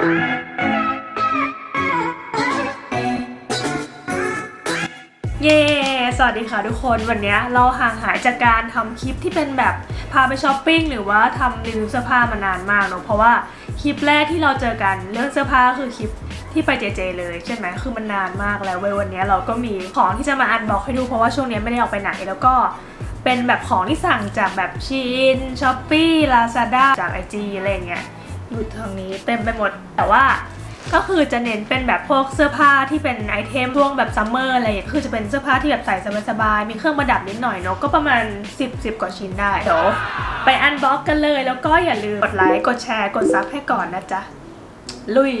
เย้ สวัสดีค่ะทุกคน วันนี้เราห่างหายจากการทำคลิปที่เป็นแบบพาไปช้อปปิ้งหรือว่าทำรีวิวเสื้อผ้ามานานมากเนอะเพราะว่าคลิปแรกที่เราเจอกันเรื่องเสื้อผ้าคือคลิปที่ไปเจเจเลยใช่ไหมคือมันนานมากแล้วเว้ยวันนี้เราก็มีของที่จะมาอันบอกให้ดูเพราะว่าช่วงนี้ไม่ได้ออกไปไหนแล้วก็เป็นแบบของที่สั่งจากแบบชีนช้อปปี้ลาซาด้าจากไอจีอะไรเงี้ย อยู่ทางนี้เต็มไปหมด แต่ว่าก็คือจะเน้นเป็นแบบพวกเสื้อผ้าที่เป็นไอเทมช่วงแบบซัมเมอร์อะไรอย่างเงี้ยคือจะเป็นเสื้อผ้าที่แบบใส่สบายๆมีเครื่องประดับนิดหน่อยเนาะก็ประมาณ 10 10 กว่าชิ้นได้เดี๋ยวไปอันบ็อกกันเลย แล้วก็อย่าลืมกดไลค์กดแชร์กดซับให้ก่อนนะจ๊ะ ลุย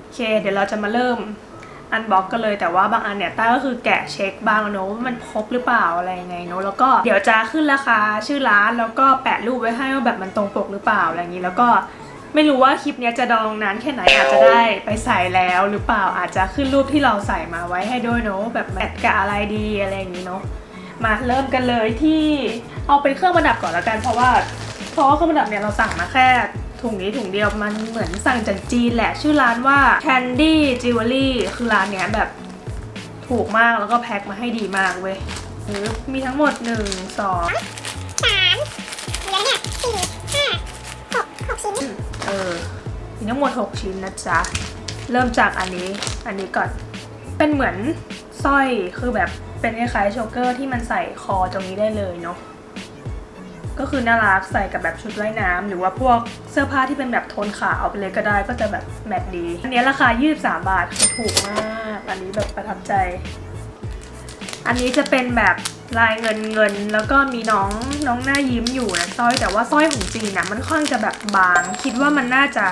โอเค เดี๋ยวเราจะมาเริ่มอันบ็อกกันเลยแต่ว่าบางอันเนี่ยต้าก็คือแกะเช็คบางเนอะว่ามันครบหรือเปล่าอะไรยังไงเนอะแล้วก็เดี๋ยวจะขึ้นราคาชื่อร้านแล้วก็แปะรูปไว้ให้ว่าแบบมันตรงปกหรือเปล่าอะไรอย่างนี้แล้วก็ ไม่รู้ว่าคลิปนี้จะดองนานแค่ไหนอาจจะได้ไปใส่แล้วหรือเปล่าอาจจะขึ้นรูปที่เราใส่มาไว้ให้ด้วยเนอะแบบแมทกับอะไรดีอะไรอย่างนี้เนอะมาเริ่มกันเลยที่เอาเป็นเครื่องประดับก่อนละกัน เพราะว่าเพราะว่าเครื่องประดับเนี่ยเราสั่งมาแค่ถุงนี้ถุงเดียวมันเหมือนสั่งจากจีนแหละชื่อร้านว่า Candy Jewelry คือร้านเนี้ยแบบถูกมากแล้วก็แพ็คมาให้ดีมากเว้ยมีทั้งหมด 1 2 มีทั้งหมด 6 ชิ้นนะจ๊ะ เริ่มจากอันนี้ อันนี้ก่อน เป็นเหมือนสร้อย คือแบบเป็นคล้ายๆโชเกอร์ที่มันใส่คอตรงนี้ได้เลยเนาะ ก็คือน่ารักใส่กับแบบชุดว่ายน้ำหรือว่าพวกเสื้อผ้าที่เป็นแบบโทนขาวไปเลยก็ได้ก็จะแบบแมทดี อันนี้ราคา 23 บาทคือถูกมาก อันนี้แบบประทับใจ อันนี้จะเป็นแบบลายเงินเงินแล้วก็มีน้องน้องหน้ายิ้มอยู่นะสร้อยแต่ว่าสร้อยของจีนนะมันค่อนจะแบบบาง คิดว่ามันน่าจะ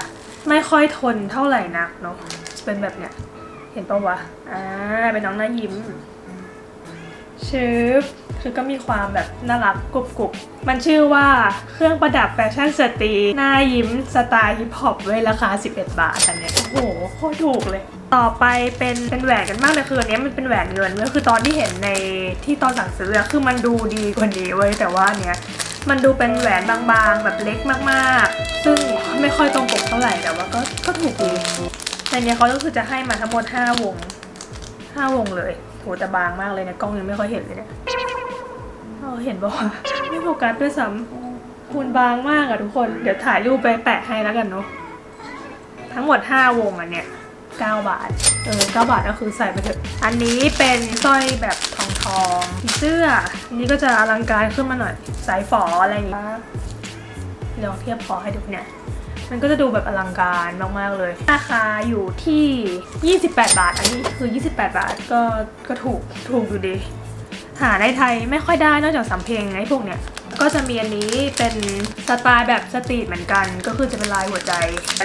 ไม่ค่อยทนเท่าไหร่นักเนาะจะเป็นแบบเนี้ย เห็นปะวะ อ่า เป็นน้องหน้ายิ้มชึบคือก็มีความแบบน่ารักกรุบกรุบมันชื่อว่าเครื่องประดับแฟชั่นสตรีหน้ายิ้มสไตล์ฮิปฮอปเว้ยราคา 11 บาทอันเนี้ย โอ้โห โคตรถูกเลย ต่อไปเป็นเป็นแหวนกันบ้างแต่คืออันเนี้ยมันเป็นแหวนเงินก็คือตอนที่เห็นในที่ตอนสั่งซื้ออะคือมันดูดีกว่านี้เว้ยแต่ว่าเนี้ยมันดูเป็นแหวนบางๆ แบบเล็กมากๆ ซึ่งไม่ค่อยตรงปกเท่าไหร่แต่ว่าก็ก็ถูกดีในเนี้ยเขาก็คือจะให้มาทั้งหมด5วง5วงเลยโหแต่บางมากเลยนะกล้องยังไม่ค่อยเห็นเลยเนี่ยเออเห็นปะวะไม่โฟกัสด้วยซ้ำคุณบางมากอะทุกคน เดี๋ยวถ่ายรูปไปแปะให้แล้วกันเนาะทั้งหมด 5 วงอันเนี้ย 9 บาท เออ 9 บาทก็คือใส่ไปเถอะ อันนี้เป็นสร้อยแบบทองทองผีเสื้อ อันนี้ก็จะอลังการขึ้นมาหน่อย สายฝออะไรอย่างเงี้ยลองเทียบคอให้ดูเนี่ย มันก็จะดูแบบอลังการมาก ๆ เลย ราคาอยู่ที่ 28 บาท อันนี้คือ 28 บาท ก็ ก็ถูก ถูกอยู่ดี หาในไทยไม่ค่อยได้นอกจากสำเพ็งไอ้พวกเนี้ยก็จะมีอันนี้เป็นสไตล์แบบสตรีทเหมือนกัน ก็คือจะเป็นลายหัวใจ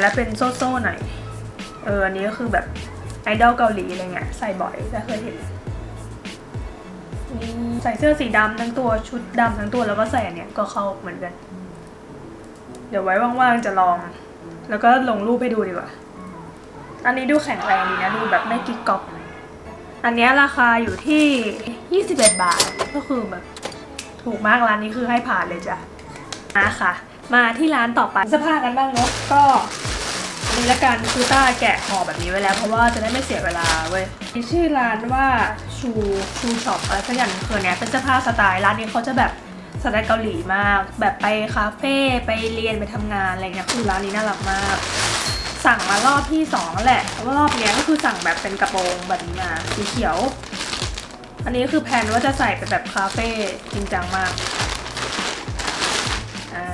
แล้วเป็นโซ่ๆหน่อย เอออันนี้ก็คือแบบไอดอลเกาหลีอะไรเงี้ยใส่บ่อยจะเคยเห็นนี่ใส่เสื้อสีดำทั้งตัวชุดดำทั้งตัวแล้วก็ใส่อันเนี้ยก็เข้าเหมือนกัน เดี๋ยวไว้ว่างๆจะลอง แล้วก็ลงรูปให้ดูดีกว่า อันนี้ดูแข็งแรงดีนะดูแบบไม่กิ๊กก๊อกอันนี้ราคาอยู่ที่ 21 บาทก็คือแบบถูกมากร้านนี้คือให้ผ่านเลยจ้ะมาค่ะ มาที่ร้านต่อไปเสื้อผ้ากันบ้างเนาะก็ นี้ละกันคือต้าแกะห่อแบบนี้ไว้แล้ว เพราะว่าจะได้ไม่เสียเวลาเว้ยมีชื่อร้านว่าชูชูช็อปอะไรสักอย่างหนึงคือเนี้ยเป็นเสื้อผ้าสไตล์ร้านนี้เขาจะแบบสไตล์เกาหลีมาก แบบไปคาเฟ่ไปเรียนไปทำงานอะไรเงี้ยคือร้านนี้น่ารักมาก สั่งมารอบที่สองแหละเพราะว่ารอบเนี้ยก็คือสั่งแบบเป็นกระโปรงแบบนี้มาสีเขียว อันนี้คือแพนว่าจะใส่ไปแบบคาเฟ่จริงจังมากอ่า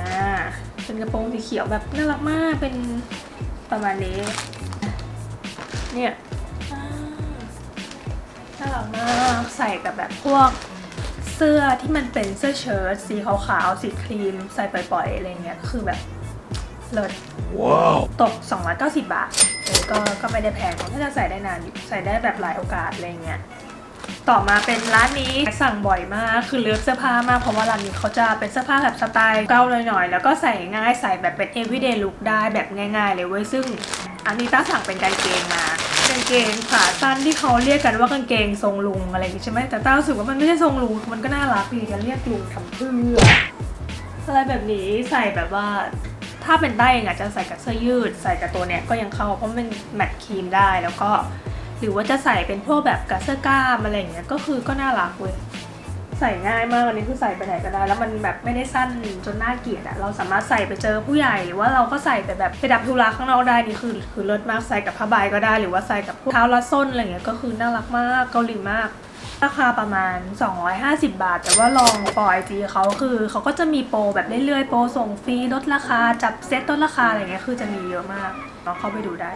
เป็นกระโปรงสีเขียวแบบน่ารักมากเป็น ประมาณนี้ เนี่ยอ่าน่ารักมากใส่กับแบบพวกเสื้อที่มันเป็นเสื้อเชิ้ตสีขาวๆสีครีม ใส่ปล่อยๆอะไรเงี้ยคือแบบเลิศ Wow. ตก 290 บาทเออก็ก็ไม่ได้แพงก็จะใส่ได้นานอยู่ใส่ได้แบบหลายโอกาสอะไรเงี้ย ต่อมาเป็นร้านนี้สั่งบ่อยมากคือเลือกเสื้อผ้ามากเพราะว่าร้านนี้เขาจะเป็นเสื้อผ้าแบบสไตล์เก้าหน่อยๆแล้วก็ใส่ง่ายใส่แบบเป็น everyday look ได้แบบง่าย ๆ เลยเว้ยซึ่งอันนี้ต้าสั่งเป็นกางเกงมากางเกงขาสั้นที่เขาเรียกกันว่ากางเกงทรงลุงอะไรอย่างงี้ใช่ไหมแต่ต้ารู้สึกว่ามันไม่ใช่ทรงลุงมันก็น่ารักดีจะเรียกลุงทำเพื่ออะไรแบบนี้ใส่แบบว่าถ้าเป็นได้เองอาจจะใส่กับเสื้อยืด ใส่กับตัวเนี้ยก็ยังเข้าเพราะมันแมทครีมได้แล้วก็ หรือว่าจะใส่เป็นพวกแบบกับเสื้อกล้ามอะไรอย่างเงี้ยก็คือก็น่ารักเว้ยใส่ง่ายมากอันนี้คือใส่ไปไหนก็ได้ แล้วมันแบบไม่ได้สั้นจนน่าเกลียดอะเราสามารถใส่ไปเจอผู้ใหญ่หรือว่าเราก็ใส่ไปแบบไปดับธุระข้างนอกได้นี่คือคือเลิศมากใส่กับผ้าใบก็ได้ หรือว่าใส่กับพวกเท้าลัดส้นอะไรเงี้ยก็คือน่ารักมากเกาหลีมาก ราคาประมาณ 250 บาท แต่ว่าลองปอไอจีเขาคือเขาก็จะมีโปรแบบเรื่อยๆโปรส่งฟรีลดราคาจับเซ็ตลดราคาอะไรเงี้ยคือจะมีเยอะมากลองเข้าไปดูได้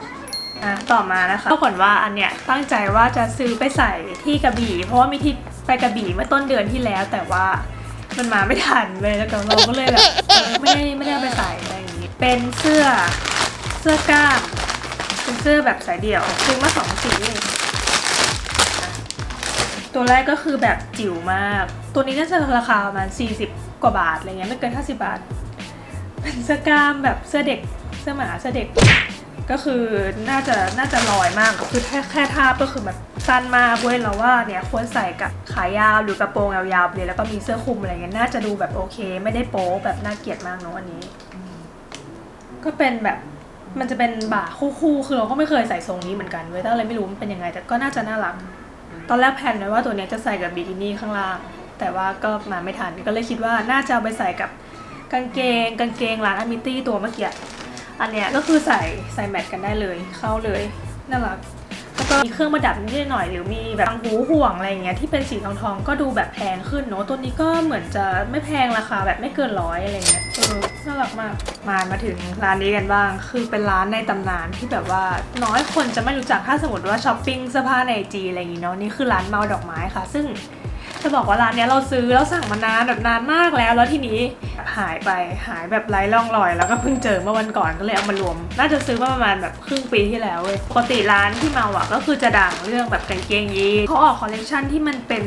อะต่อมานะคะก็ผลว่าอันเนี้ยตั้งใจว่าจะซื้อไปใส่ที่กระบี่ เพราะว่ามีที่ไปกระบี่เมื่อต้นเดือนที่แล้ว แต่ว่ามันมาไม่ทันเลยแล้วก็เราก็เลยแบบเออไม่ได้ไม่ได้เอาไปใส่อะไรอย่างงี้เป็นเสื้อเสื้อกล้ามเป็นเสื้อแบบสายเดี่ยวซื้อมาสองสีเองตัวแรกก็คือแบบจิ๋วมาก ตัวนี้น่าจะราคาประมาณ40 กว่าบาทอะไรเงี้ยไม่เกิน50บาท เป็นเสื้อกล้ามแบบเสื้อเด็กเสื้อหมาเสื้อเด็ก ก็คือน่าจะน่าจะลอยมากคือแค่แค่ท่าก็คือแบบสั้นมากเว้ยเราว่าเนี่ยควรใส่กับขายาวหรือกระโปรงยาวๆเลยแล้วก็มีเสื้อคลุมอะไรเงี้ยน่าจะดูแบบโอเค ไม่ได้โป๊แบบน่าเกลียดมากเนอะอันนี้ ก็เป็นแบบมันจะเป็นบ่าคู่ๆ คือเราก็ไม่เคยใส่ทรงนี้เหมือนกันเว้ยแต่อะไรไม่รู้มันเป็นยังไง แต่ก็น่าจะน่ารัก ตอนแรกแพลนไว้ว่าตัวเนี้ยจะใส่กับบิกินี่ข้างล่าง แต่ว่าก็มาไม่ทัน ก็เลยคิดว่าน่าจะเอาไปใส่กับกางเกง กางเกงร้านอามิตี้ตัวเมื่อกี้ อันเนี้ยก็คือใส่ใส่แมทกันได้เลยเข้าเลยน่ารักแล้วก็มีเครื่องประดับนิดหน่อยหรือมีแบบทางหูห่วงอะไรอย่างเงี้ยที่เป็นสีทองทองก็ดูแบบแพงขึ้นเนอะตัวนี้ก็เหมือนจะไม่แพงราคาแบบไม่เกินร้อยอะไรเงี้ยเออน่ารักมากมามาถึงร้านนี้กันบ้าง คือเป็นร้านในตำนานที่แบบว่าน้อยคนจะไม่รู้จักถ้าสมมติว่าช้อปปิ้งเสื้อผ้าในจีอะไรอย่างงี้เนาะนี่คือร้านเมาดอกไม้ค่ะ ซึ่ง จะบอกว่าร้านเนี้ยเราซื้อแล้วสั่งมานานแบบนานมากแล้ว แล้วทีนี้หายไปหายแบบไร้ร่องรอย แล้วก็เพิ่งเจอเมื่อวันก่อนก็เลยเอามารวม น่าจะซื้อมาประมาณแบบครึ่งปีที่แล้วเว้ยปกติร้านที่มาอะก็คือจะดังเรื่องแบบกางเกงยีนเขาออกคอลเลกชันที่มันเป็น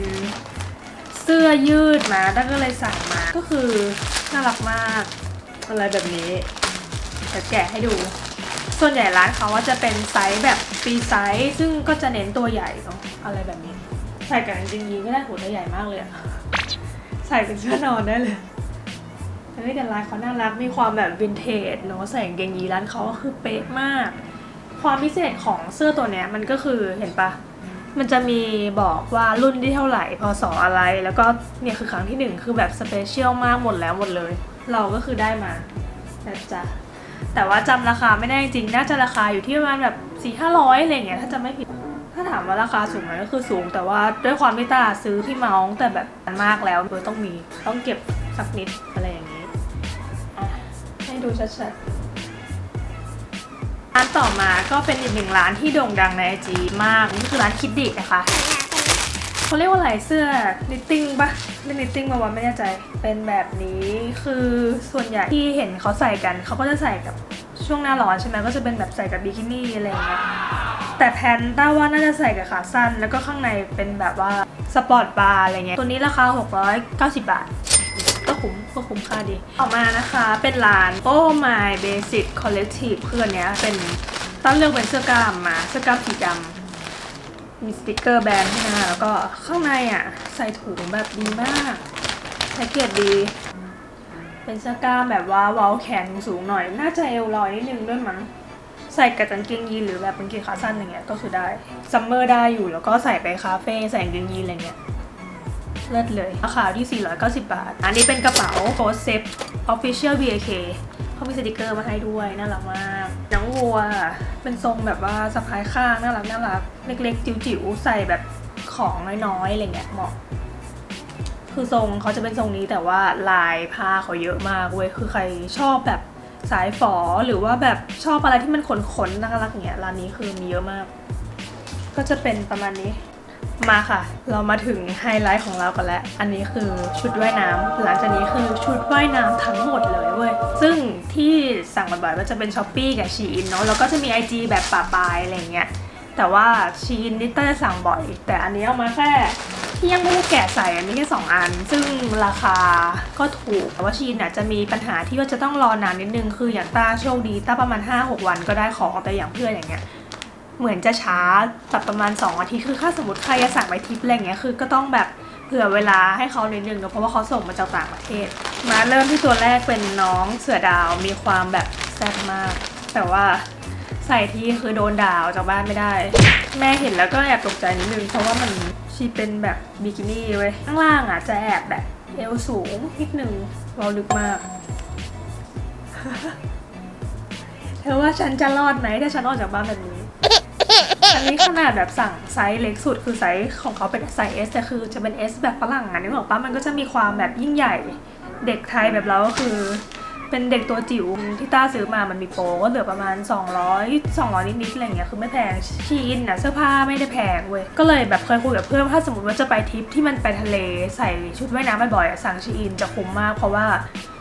เสื้อยืดมาแล้วก็เลยสั่งมา ก็คือน่ารักมากอะไรแบบนี้เดี๋ยวแกะให้ดู ส่วนใหญ่ร้านเขาว่าจะเป็นไซส์แบบฟรีไซส์ ซึ่งก็จะเน้นตัวใหญ่เนาะอะไรแบบนี้ ใส่กับกางเกงยีนก็ได้หัวใหญ่มากเลยอะใส่เป็นเสื้อนอนได้เลยแต่ไม่แต่ร้านเขาน่ารักมีความแบบวินเทจเนาะใส่กางเกงยีนร้านเขาก็คือเป๊ะมาก ความพิเศษของเสื้อตัวเนี้ยมันก็คือเห็นปะมันจะมีบอกว่ารุ่นที่เท่าไหร่พศอะไร แล้วก็เนี่ยคือครั้งที่หนึ่งคือแบบสเปเชียลมากหมดแล้วหมดเลย เราก็คือได้มานะจ๊ะแต่ว่าจำราคาไม่ได้จริงน่าจะราคาอยู่ที่ประมาณแบบสี่ห้าร้อยอะไรเงี้ยถ้าจะไม่ผิด ถ้าถามว่าราคาสูงไหมก็คือสูง แต่ว่าด้วยความที่ตลาดซื้อที่เมาส์แต่แบบมากแล้วเออต้องมีต้องเก็บสักนิดอะไรอย่างนี้ให้ดูชัดๆร้านต่อมาก็เป็นอีกหนึ่งร้านที่โด่งดังในไอจีมากนี่คือร้านคิดดินะคะเขาเรียกว่าอะไรเสื้อนิตติ้งปะเรียกนิตติ้งมาว่าไม่แน่ใจ เป็นแบบนี้คือส่วนใหญ่ที่เห็นเขาใส่กัน เขาก็จะใส่กับช่วงหน้าร้อนใช่ไหมก็จะเป็นแบบใส่กับบิกินี่อะไรอย่างเงี้ย แต่แพนต้าว่าน่าจะใส่กับขาสั้น แล้วก็ข้างในเป็นแบบว่าสปอร์ตบาร์อะไรเงี้ย ตัวนี้ราคา 690 บาท ก็คุ้มก็คุ้มค่าดีต่อมานะคะเป็นร้าน Oh My Basic Collective คืออนเนี้ยเป็นตั้งเลือกเป็นเสื้อกล้ามมา เสื้อกล้ามสีดำมีสติกเกอร์แบรนด์ให้นะคะแล้วก็ข้างในอะ ใส่ถุงแบบดีมากแพ็กเกจดี เป็นเสื้อกล้ามแบบว่าเว้าแขนสูงหน่อย น่าจะเอวลอยนิดนึงด้วยมั้ง ใส่กับกางเกงยีนหรือแบบกางเกงขาสั้นอย่างเงี้ยก็คือได้ซัมเมอร์ได้อยู่แล้วก็ใส่ไปคาเฟ่ใส่กางเกงยีนอะไรเงี้ยเลิศเลยราคาที่ 490 บาท อันนี้เป็นกระเป๋าโ o สเซฟ Official BAK เขามีสติกเกอร์มาให้ด้วย น่ารักมากน้องวัว เป็นทรงแบบว่าสะพายข้าง น่ารักน่ารัก เล็กๆ จิ๋วๆ ใส่แบบของน้อยๆ อะไรเงี้ยเหมาะ คือทรงเขาจะเป็นทรงนี้แต่ว่าลายผ้าเขาเยอะมากเว้ย คือใครชอบแบบ สายฝอหรือว่าแบบชอบอะไรที่มันขนๆน่ารักอย่างเงี้ยร้านนี้คือมีเยอะมาก ก็จะเป็นประมาณนี้มาค่ะ เรามาถึงไฮไลท์ของเรากันแล้ว อันนี้คือชุดว่ายน้ำหลังจากนี้คือชุดว่ายน้ำทั้งหมดเลยเว้ย ซึ่งที่สั่งบ่อยๆก็จะเป็นช้อปปี้กับชีอินเนาะ แล้วก็จะมี IG แบบป่าปลายอะไรเงี้ย แต่ว่าชีอินนี่ต้าจะสั่งบ่อย แต่อันนี้เอามาแค่ ที่ยังไม่ได้แกะใส่อันนี้แค่สองอัน ซึ่งราคาก็ถูกแต่ว่าชีอินน่ะจะมีปัญหาที่ว่าจะต้องรอนานนิดนึง คืออย่างต้าโชคดีต้าประมาณ 5-6 วันก็ได้ของแต่อย่างเพื่อนอย่างเงี้ยเหมือนจะช้าแบบประมาณ 2 อาทิตย์คือถ้าสมมติใครจะสั่งไปทิปอะไรเงี้ยคือก็ต้องแบบเผื่อเวลาให้เขานิดนึงเนอะเพราะว่าเขาส่งมาจากต่างประเทศ มาเริ่มที่ตัวแรกเป็นน้องเสือดาวมีความแบบแซ่บมาก แต่ว่าใส่ที่คือโดนด่าออกจากบ้านไม่ได้ แม่เห็นแล้วก็แอบตกใจนิดนึงเพราะว่ามัน ชีเป็นแบบบิกินี่เว้ยข้างล่างอะจะแอบแบบเอวสูงนิดนึงเราลึกมาก เธอว่าฉันจะรอดไหมถ้าฉันออกจากบ้านแบบนี้ อันนี้ขนาดแบบสั่งไซส์เล็กสุดคือไซส์ของเขาเป็นไซส์ S แต่คือจะเป็น S แบบฝรั่งอะนึกออกปะมันก็จะมีความแบบยิ่งใหญ่ เด็กไทยแบบเราก็คือ เป็นเด็กตัวจิ๋วที่ต้าซื้อมามันมีโปรก็เหลือประมาณ 200 200 นิดๆอะไรเงี้ยคือไม่แพงชีอินะเสื้อผ้าไม่ได้แพงเว้ยก็เลยแบบเคยคุยกับเพื่อนว่าถ้าสมมติว่าจะไปทริปที่มันไปทะเลใส่ชุดว่ายน้ำบ่อยๆสั่งชีอินจะคุ้มมากเพราะว่า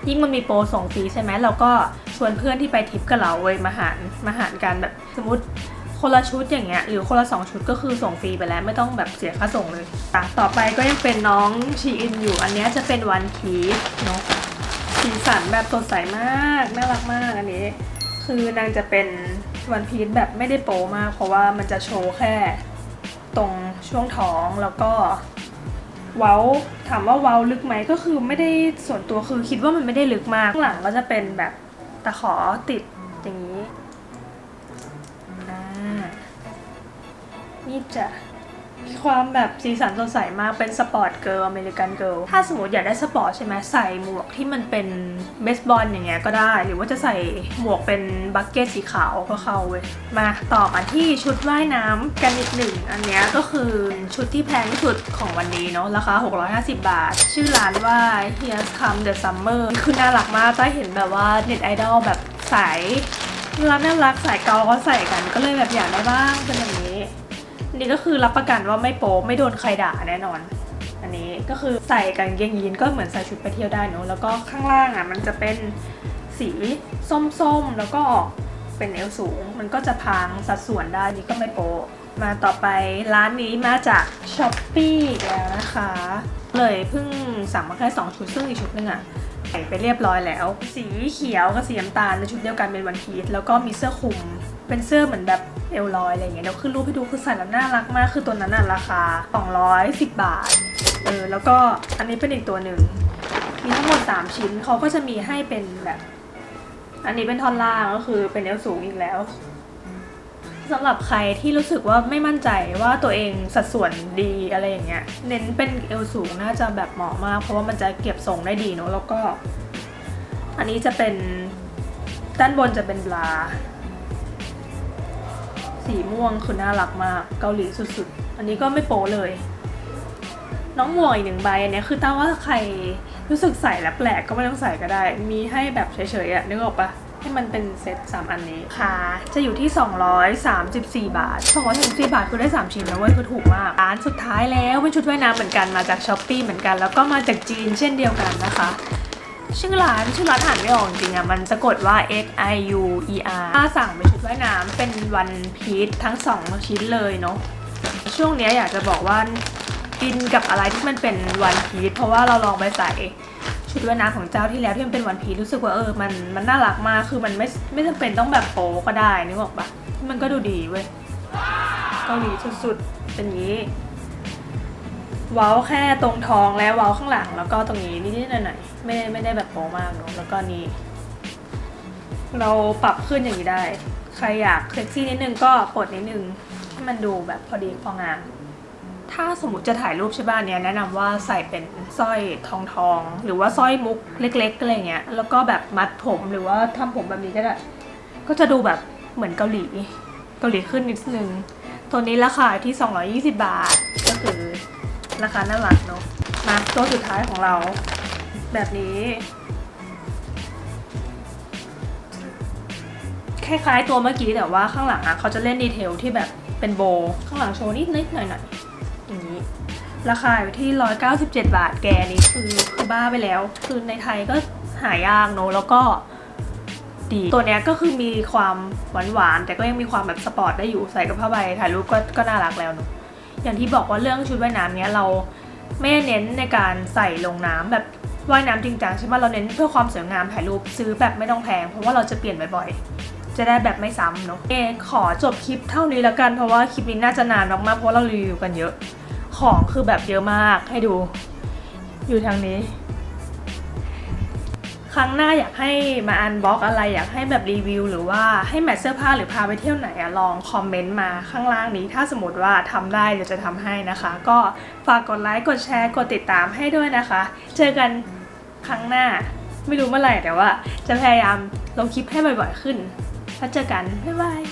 ยิ่งมันมีโปรส่งฟรีใช่ไหมเราก็ชวนเพื่อนที่ไปทริปกับเราเว้ยมาหารมาหารกันแบบสมมติคนละชุดอย่างเงี้ยหรือคนละสองชุดก็คือส่งฟรีไปแล้วไม่ต้องแบบเสียค่าส่งเลยต่อไปก็ยังเป็นน้องชีอินอยู่อันนี้จะเป็นวันพีชเนาะ สีสันแบบสดใสมาก น่ารักมากอันนี้ คือนางจะเป็นวันพีชแบบไม่ได้โป๊มาก เพราะว่ามันจะโชว์แค่ ตรงช่วงท้องแล้วก็ เว้าถามว่าเว้าลึกไหมก็คือไม่ได้ส่วนตัวคือคิดว่ามันไม่ได้ลึกมากข้างหลังก็จะเป็นแบบตะขอติดอย่างนี้นี่จะ ความแบบสีสันสดใสมากเป็นสปอร์ตเกิร์ลอเมริกันเกิร์ลถ้าสมมติอยากได้สปอร์ตใช่ไหมใส่หมวกที่มันเป็นเบสบอลอย่างเงี้ยก็ได้ หรือว่าจะใส่หมวกเป็นบักเก็ตสีขาวก็เข้าเว้ยมาต่อมาที่ชุดว่ายน้ำกันอีกหนึ่งอันเนี้ยก็คือชุดที่แพงที่สุดของวันนี้เนาะราคา 650 บาท ชื่อร้านว่า Here's Come the Summer คือน่ารักมากต้าเห็นแบบว่าเน็ตไอดอลแบบสายน่ารักน่ารักสายเกาก็ใส่กันก็เลยแบบอยากได้บ้างเป็นอย่างนี้ นี่ก็คือรับประกันว่าไม่โป๊ไม่โดนใครด่าแน่นอน อันนี้ก็คือใส่กางเกงยีนก็เหมือนใส่ชุดไปเที่ยวได้เนอะแล้วก็ข้างล่างอะมันจะเป็นสีส้มๆ แล้วก็เป็นเอวสูง มันก็จะพางสัดส่วนได้นี่ก็ไม่โป๊มาต่อไปร้านนี้มาจากช้อปปี้แล้วนะคะ เลยเพิ่งสั่งมาแค่สองชุดซึ่งอีกชุดนึงอะใส่ไปเรียบร้อยแล้ว สีเขียวกับสีน้ำตาลในชุดเดียวกันเป็นวันพีชแล้วก็มีเสื้อคลุม เป็นเสื้อเหมือนแบบเอลลอยอะไรเงี้ยเดี๋ยวขึ้นรูปให้ดูคือใส่แล้วน่ารักมาก คือตัวนั้นน่ะราคา 210 บาทเออแล้วก็อันนี้เป็นอีกตัวหนึ่งมีทั้งหมด 3 ชิ้นเขาก็จะมีให้เป็นแบบ อันนี้เป็นท่อนล่างก็คือเป็นเอวสูงอีกแล้วสำหรับใครที่รู้สึกว่าไม่มั่นใจว่าตัวเองสัดส่วนดีอะไรอย่างเงี้ยเน้นเป็นเอวสูงน่าจะแบบเหมาะมาก เพราะว่ามันจะเก็บทรงได้ดีเนอะแล้วก็ อันนี้จะเป็นด้านบนจะเป็นบลา สีม่วงคือน่ารักมากเกาหลีสุดๆ อันนี้ก็ไม่โป๊เลย น้องหมวกอีกหนึ่งใบอันเนี้ยคือต้าว่าใครรู้สึกใส่แล้วแปลกก็ไม่ต้องใส่ก็ได้ มีให้แบบเฉยๆอะนึกออกปะให้มันเป็นเซตสามอันนี้ค่ะ จะอยู่ที่ 234 บาท 234 บาทคือได้ 3 ชิ้นนะเว้ยคือถูกมาก ร้านสุดท้ายแล้วเป็นชุดว่ายน้ำเหมือนกันมาจากช้อปปีเหมือนกัน แล้วก็มาจากจีนเช่นเดียวกันนะคะ ชื่อร้านชื่อร้านอ่านไม่ออกจริงอะ มันสะกดว่า X I U E R ถ้าสั่งเป็นชุดว่ายน้ำเป็นวันพีชทั้งสองชิ้นเลยเนาะช่วงเนี้ยอยากจะบอกว่าอินกับอะไรที่มันเป็นวันพีชเพราะว่าเราลองไปใส่ชุดว่ายน้ำของเจ้าที่แล้วที่มันเป็นวันพีชรู้สึกว่าเออมันมันน่ารักมากคือมันไม่ไม่จำเป็นต้องแบบโป๊ก็ได้นึกออกปะมันก็ดูดีเว้ยเกาหลีสุดๆเป็นอย่างนี้ เว้าแค่ตรงท้องและเว้าข้างหลัง แล้วก็ตรงนี้นิดๆหน่อยๆไม่ได้ไม่ได้แบบโป๊มากเนอะแล้วก็นี้ เราปรับขึ้นอย่างนี้ได้ ใครอยากเซ็กซี่นิดนึงก็ปลดนิดนึงให้มันดูแบบพอดีพองามถ้าสมมติจะถ่ายรูปใช่ป่ะเนี่ยแนะนำว่าใส่เป็นสร้อยทองทองหรือว่าสร้อยมุกเล็กๆอะไรเงี้ยแล้วก็แบบมัดผมหรือว่าทำผมแบบนี้ก็ได้ก็จะดูแบบเหมือนเกาหลี เกาหลีขึ้นนิดนึง ตัวนี้ราคาที่ 220 บาท ราคาน่ารักเนอะมาตัวสุดท้ายของเรา แบบนี้ คล้ายๆตัวเมื่อกี้แต่ว่าข้างหลังอะเขาจะเล่นดีเทลที่แบบเป็นโบ ข้างหลังโชว์นิดนิดๆหน่อยหน่อยๆอย่างนี้ ราคาอยู่ที่ 197 บาทแกนี่คือคือบ้าไปแล้ว คือในไทยก็หายากเนอะแล้วก็ดีตัวเนี้ยก็คือมีความหวานๆแต่ก็ยังมีความแบบสปอร์ตได้อยู่ใส่กับผ้าใบถ่ายรูปก็ก็น่ารักแล้วเนอะ อย่างที่บอกว่าเรื่องชุดว่ายน้ำเนี้ยเราไม่เน้นในการใส่ลงน้ำแบบว่ายน้ำจริงจังใช่ไหมเราเน้นเพื่อความสวยงามถ่ายรูปซื้อแบบไม่ต้องแพงเพราะว่าเราจะเปลี่ยนบ่อยๆ จะได้แบบไม่ซ้ำเนาะเอขอจบคลิปเท่านี้แล้วกันเพราะว่าคลิปนี้น่าจะนานมากๆเพราะเรารีวิวกันเยอะ ของคือแบบเยอะมากให้ดู อยู่ทางนี้ ครั้งหน้าอยากให้มาอันบล็อกอะไรอยากให้แบบรีวิว หรือว่าให้แมทเสื้อผ้าหรือพาไปเที่ยวไหนอะลองคอมเมนต์มาข้างล่างนี้ ถ้าสมมติว่าทำได้เดี๋ยวจะทำให้นะคะ ก็ฝากกดไลค์กดแชร์กดติดตามให้ด้วยนะคะ เจอกันครั้งหน้าไม่รู้เมื่อไหร่แต่ว่า จะพยายามลงคลิปให้บ่อยๆขึ้นแล้วเจอกันบ๊ายบาย